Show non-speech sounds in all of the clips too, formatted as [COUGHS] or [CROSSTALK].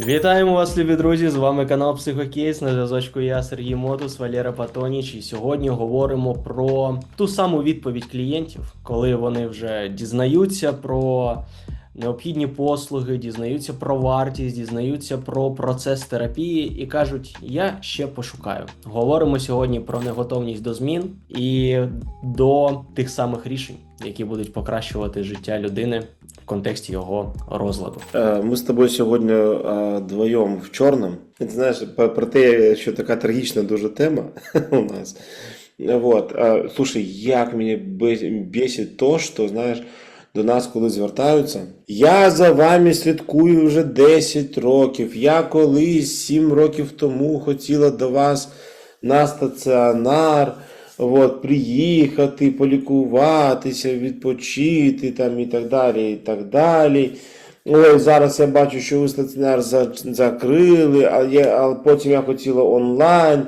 Вітаємо вас, любі друзі! З вами канал Психокейс. На зв'язочку я Сергій Мотус, Валера Патоніч. І сьогодні говоримо про ту саму відповідь клієнтів, коли вони вже дізнаються про необхідні послуги, дізнаються про вартість, дізнаються про процес терапії і кажуть: Я ще пошукаю. Говоримо сьогодні про неготовність до змін і до тих самих рішень, які будуть покращувати життя людини контексті його розладу. Е, Ми з тобою сьогодні е, двоєм в чорному. Ти знаєш, про те, що така трагічна дуже тема [LAUGHS] у нас. Вот. Е, Слушай, як мене бе- бесить то, що, знаєш, до нас коли звертаються. Я за вами слідкую вже 10 років. Я колись 7 років тому хотіла до вас на стаціонар. От, приїхати, полікуватися, відпочити там і так далі, і так далі. Ой, зараз я бачу, що ви стаціонар за- закрили, а, я, а потім я хотіла онлайн.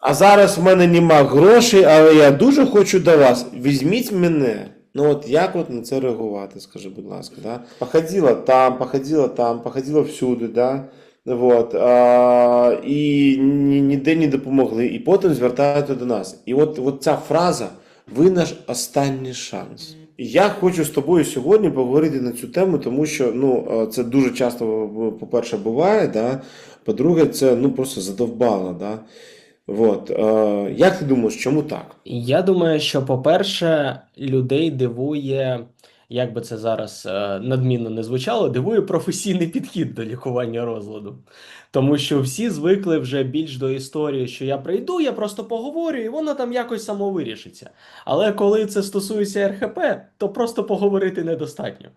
А зараз в мене нема грошей, але я дуже хочу до вас. Візьміть мене. Ну от як от на це реагувати, скажи, будь ласка, да? Походила там, походила там, походила всюди, да? Вот, а, і ні- ніде не допомогли, і потім звертаються до нас. І от, от ця фраза ви наш останній шанс. Я хочу з тобою сьогодні поговорити на цю тему, тому що ну, це дуже часто, по-перше, буває, да? по-друге, це ну, просто задовбало. Да? Вот. Е, як ти думаєш, чому так? Я думаю, що, по-перше, людей дивує, як би це зараз е, надмінно не звучало, дивує професійний підхід до лікування розладу. Тому що всі звикли вже більш до історії, що я прийду, я просто поговорю, і воно там якось само вирішиться. Але коли це стосується РХП, то просто поговорити недостатньо.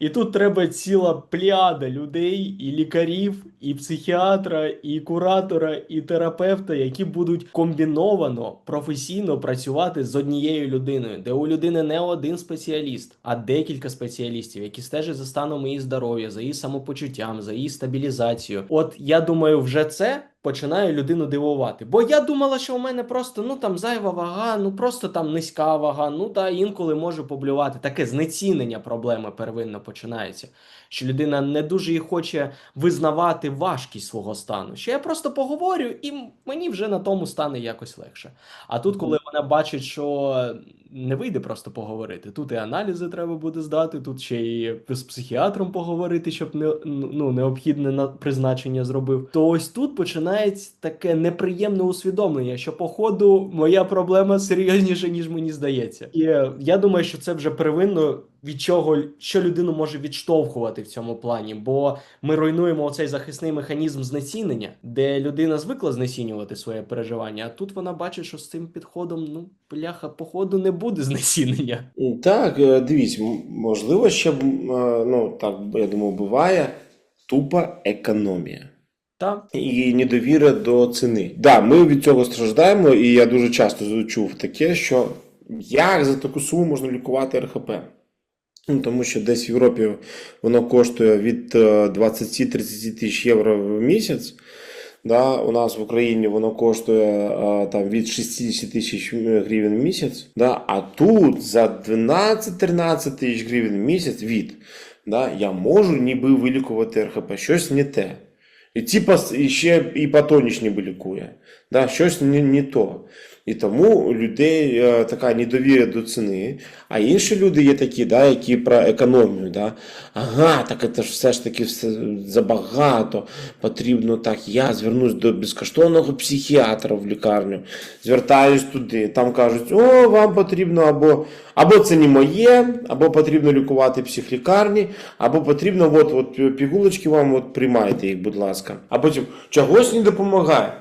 І тут треба ціла плеяда людей, і лікарів, і психіатра, і куратора, і терапевта, які будуть комбіновано професійно працювати з однією людиною, де у людини не один спеціаліст, а декілька спеціалістів, які стежать за станом її здоров'я, за її самопочуттям, за її стабілізацією. От я думаю, вже це. Починає людину дивувати. Бо я думала, що у мене просто ну там зайва вага, ну просто там низька вага, ну та інколи може поблювати. Таке знецінення проблеми первинно починається. Що людина не дуже і хоче визнавати важкість свого стану. Що я просто поговорю, і мені вже на тому стане якось легше. А тут, коли вона бачить, що не вийде просто поговорити, тут і аналізи треба буде здати, тут ще і з психіатром поговорити, щоб не ну необхідне на призначення зробив. То ось тут починається таке неприємне усвідомлення, що походу моя проблема серйозніша, ніж мені здається. І е, я думаю, що це вже первинно від чого що людину може відштовхувати в цьому плані, бо ми руйнуємо оцей захисний механізм знецінення, де людина звикла знецінювати своє переживання, а тут вона бачить, що з цим підходом, ну бляха, походу, не буде знецінення. Так, е, дивись, м- можливо, ще е, ну так, я думаю, буває тупа економія. Та І недовіра до ціни. Да, ми від цього страждаємо, і я дуже часто чув таке, що як за таку суму можна лікувати РХП? Ну, тому що десь в Європі воно коштує від е, 20-30 тисяч євро в місяць. Да, у нас в Україні воно коштує е, там від 60 тисяч гривень в місяць. Да, а тут за 12-13 тисяч гривень в місяць від да, я можу ніби вилікувати РХП, щось не те. І типа і ще і патоніч ніби лікує. Да, щось не, не то. І тому у людей е, така недовіра до ціни, а інші люди є такі, да, які про економію. Да. Ага, так це ж все ж таки все забагато. Потрібно так. Я звернусь до безкоштовного психіатра в лікарню, звертаюсь туди. Там кажуть, о, вам потрібно або, або це не моє, або потрібно лікувати в психлікарні, або потрібно от, от пігулочки вам от, приймайте їх, будь ласка. А потім чогось не допомагає.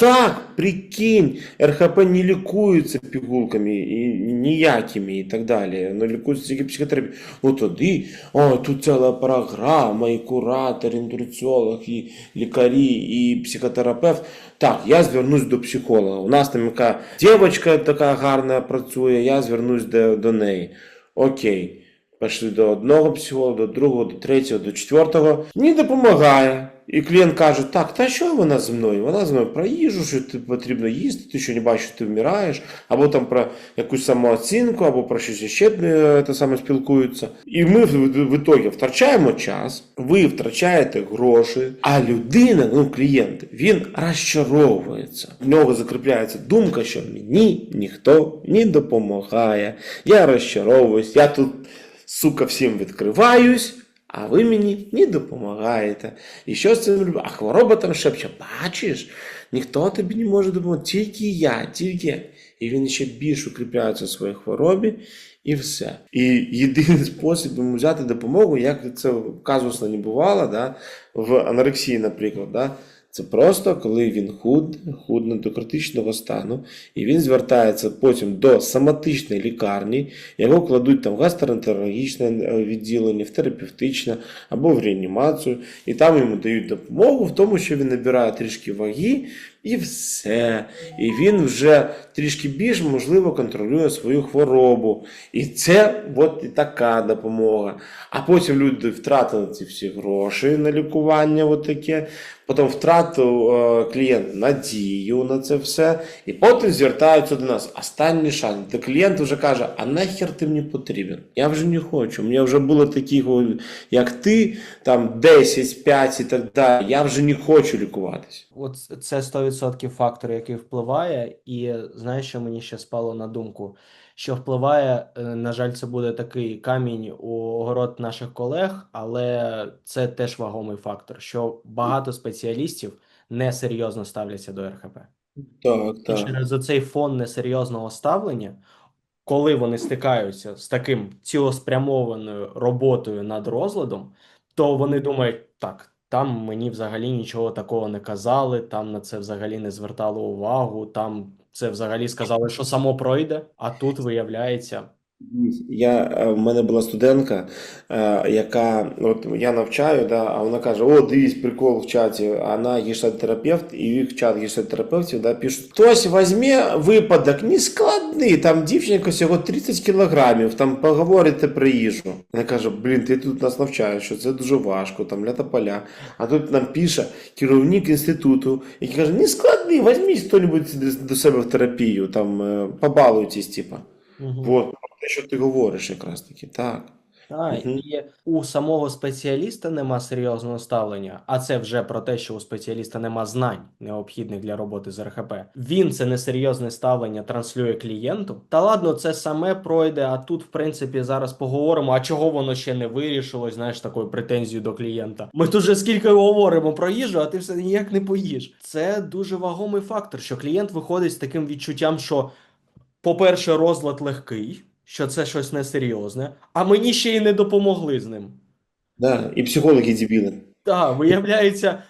Так, прикинь, РХП не лікується пігулками і ніякими і так далі. Ну, лікується тільки психотерапією. Ну тоді, о, тут ціла програма, і куратор, і нутриціолог, і лікарі, і психотерапевт. Так, я звернусь до психолога. У нас там яка дівчинка така гарна працює, я звернусь до, до неї. Окей. Пішли до одного психолога, до другого, до третього, до четвертого. Не допомагає. І клієнт каже: так, та що вона зі мною? Вона зі мною про їжу, що ти потрібно їсти, ти що не бачиш, що ти вмираєш, або там про якусь самооцінку, або про щось ще е, те саме спілкуються. І ми в, ітогі втрачаємо час, ви втрачаєте гроші, а людина, ну клієнт, він розчаровується. В нього закріпляється думка, що мені ніхто не допомагає. Я розчаровуюсь, я тут, сука, всім відкриваюсь. А ви мені не допомагаєте. І що з цим робити? А хвороба там шепче, бачиш, ніхто тобі не може допомогти, тільки я, тільки. я». І він ще більш укріпляється в своїй хворобі, і все. І єдиний спосіб йому взяти допомогу, як це казусно не бувало, да, в анорексії, наприклад, да, це просто коли він худне, худне до критичного стану, і він звертається потім до соматичної лікарні, його кладуть там в гастроентерологічне е, відділення, в терапевтичне або в реанімацію, і там йому дають допомогу в тому, що він набирає трішки ваги, і все. І він вже трішки більш можливо контролює свою хворобу. І це от і така допомога. А потім люди втратили ці всі гроші на лікування, от таке. Потім втратив е, клієнт надію на це все, і потім звертаються до нас. Останній шанс. Де клієнт вже каже: а нахер ти мені потрібен? Я вже не хочу. У мене вже було таких, як ти, там 10, 5 і так далі. Я вже не хочу лікуватись. От це 100% фактор, який впливає, і знаєш, що мені ще спало на думку, що впливає, е, на жаль, це буде такий камінь у огород наших колег, але це теж вагомий фактор, що багато спеціалістів несерйозно ставляться до РХП. Так, І так. через оцей фон несерйозного ставлення, коли вони стикаються з таким цілеспрямованою роботою над розладом, то вони думають, так, там мені взагалі нічого такого не казали, там на це взагалі не звертали увагу, там це взагалі сказали, що само пройде, а тут виявляється. Я, е, в мене була студентка, е, яка от я навчаю, да, а вона каже: О, дивись, прикол в чаті. Вона гештальтерапевт, і в чат гештальтерапевтів да, пишуть: хтось візьме випадок нескладний, там дівчинка всього 30 кілограмів, там поговорите про їжу. Вона каже: Блін, ти тут нас навчаєш, що це дуже важко, там ля поля. А тут нам пише керівник інституту, який каже: нескладний, візьміть хто-небудь до себе в терапію, там е, побалуйтесь, типа. Мгм. Вот, те, що ти говориш, якраз таки, так. Так, Мгм. і у самого спеціаліста нема серйозного ставлення, а це вже про те, що у спеціаліста нема знань, необхідних для роботи з РХП. Він це несерйозне ставлення транслює клієнту. Та ладно, це саме пройде. А тут, в принципі, зараз поговоримо. А чого воно ще не вирішилось? Знаєш, такою претензією до клієнта. Ми тут вже скільки говоримо про їжу, а ти все ніяк не поїш. Це дуже вагомий фактор, що клієнт виходить з таким відчуттям, що по-перше, розлад легкий, що це щось несерйозне, а мені ще й не допомогли з ним. Да. І психологи дебіли. Так, виявляється,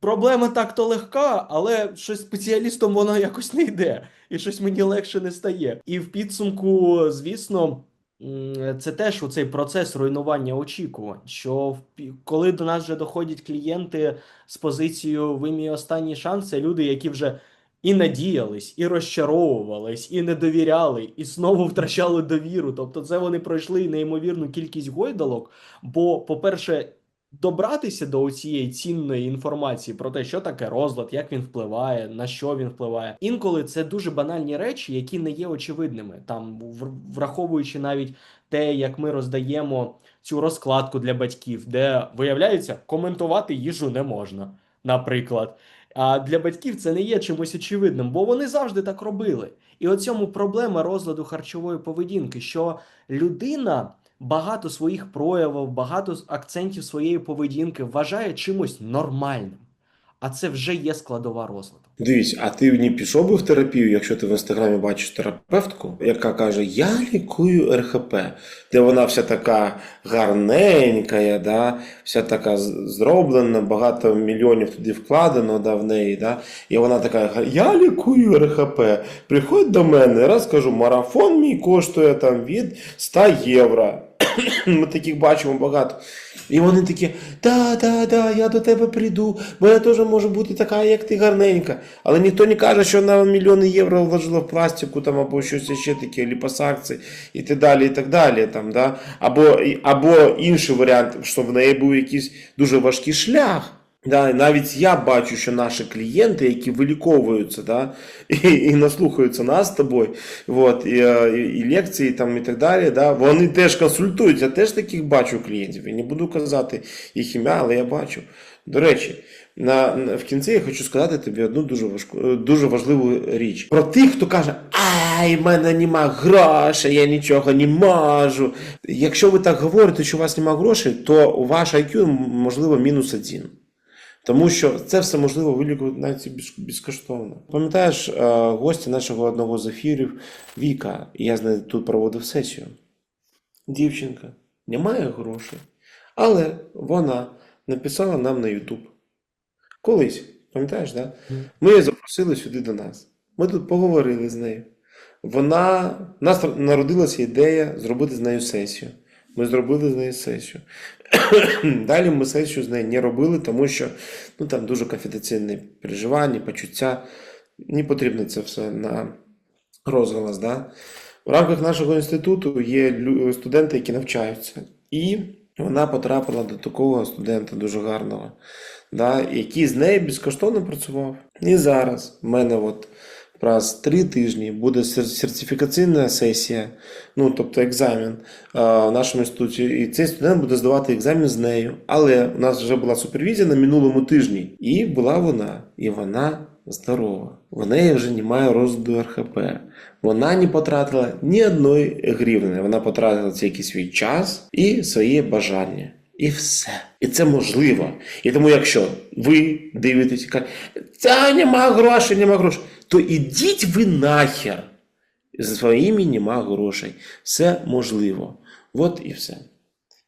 проблема так-то легка, але щось спеціалістом воно якось не йде, і щось мені легше не стає. І в підсумку, звісно. Це теж оцей процес руйнування очікувань, що коли до нас вже доходять клієнти з позицією «ви мій останній шанс», це люди, які вже і надіялись, і розчаровувались, і не довіряли, і знову втрачали довіру. Тобто, це вони пройшли неймовірну кількість гойдалок. Бо, по-перше, добратися до цієї цінної інформації про те, що таке розлад, як він впливає, на що він впливає. Інколи це дуже банальні речі, які не є очевидними. Там враховуючи навіть те, як ми роздаємо цю розкладку для батьків, де виявляється, коментувати їжу не можна, наприклад. А для батьків це не є чимось очевидним, бо вони завжди так робили. І от цьому проблема розладу харчової поведінки, що людина багато своїх проявів, багато акцентів своєї поведінки вважає чимось нормальним. А це вже є складова розладу. Дивись, а ти не пішов би в терапію, якщо ти в інстаграмі бачиш терапевтку, яка каже: Я лікую РХП, де вона вся така гарненька, да, вся така зроблена, багато мільйонів туди вкладено да, в неї. Да, і вона така: Я лікую РХП. Приходь до мене, раз кажу, марафон мій коштує там від 100 євро. [COUGHS] Ми таких бачимо багато. І вони такі, да, да, да, я до тебе прийду, бо я теж можу бути така, як ти гарненька. Але ніхто не каже, що вона мільйони євро вложила в пластику там, або щось ще таке, ліпосакції і так далі, і так далі. Там, да? або, або інший варіант, що в неї був якийсь дуже важкий шлях. Да, і навіть я бачу, що наші клієнти, які виліковуються, да, [LAUGHS] і, і наслухаються нас з тобою, от, і, е, і, і лекції там, і так далі, да, вони теж консультують. Я теж таких бачу клієнтів. Я не буду казати їх ім'я, але я бачу. До речі, на- в кінці я хочу сказати тобі одну дуже важку, е, дуже важливу річ. Про тих, хто каже, ай, в мене нема грошей, я нічого не можу. Якщо ви так говорите, що у вас нема грошей, то ваш IQ, можливо, мінус один. Тому що це все можливо вилікувати навіть безкоштовно. Пам'ятаєш, е, гості нашого одного з ефірів Віка, я з нею тут проводив сесію. Дівчинка не має грошей, але вона написала нам на YouTube. Колись, пам'ятаєш, да? Ми її запросили сюди до нас. Ми тут поговорили з нею. Вона у нас народилася ідея зробити з нею сесію. Ми зробили з нею сесію. [CLEARS THROAT] Далі ми сесію з нею не робили, тому що ну, там дуже конфіденційні переживання, почуття. Не потрібно це все на розголос. Да? В рамках нашого інституту є студенти, які навчаються. І вона потрапила до такого студента дуже гарного, да, який з нею безкоштовно працював. І зараз в мене от раз три тижні буде сертифікаційна сесія, ну тобто екзамен в нашому інституті. І цей студент буде здавати екзамен з нею. Але у нас вже була супервізія на минулому тижні, і була вона, і вона здорова. В неї вже немає розладу РХП. Вона не потратила ні одної гривни. Вона потратила тільки свій час і своє бажання. І все. І це можливо. І тому, якщо ви дивитесь та нема грошей, нема грошей, то ідіть ви нахер. З своїми нема грошей. Все можливо. От і все.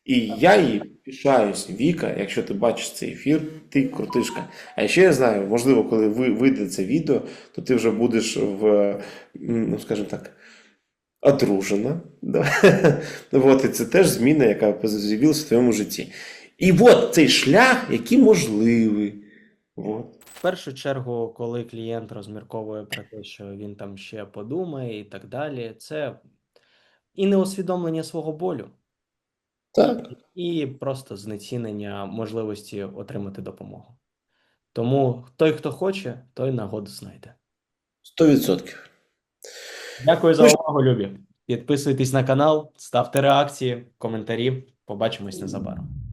І я їй пишаюсь, Віка, якщо ти бачиш цей ефір, ти крутишка. А ще я знаю, можливо, коли ви вийде це відео, то ти вже будеш в, ну скажімо так, одружена. [LAUGHS] От, і це теж зміна, яка з'явилася в твоєму житті. І от цей шлях, який можливий. От. В першу чергу, коли клієнт розмірковує про те, що він там ще подумає і так далі, це і не усвідомлення свого болю, Так. і просто знецінення можливості отримати допомогу. Тому той, хто хоче, той нагоду знайде. 100%. Дякую за увагу, любі. Підписуйтесь на канал, ставте реакції, коментарі. Побачимось незабаром.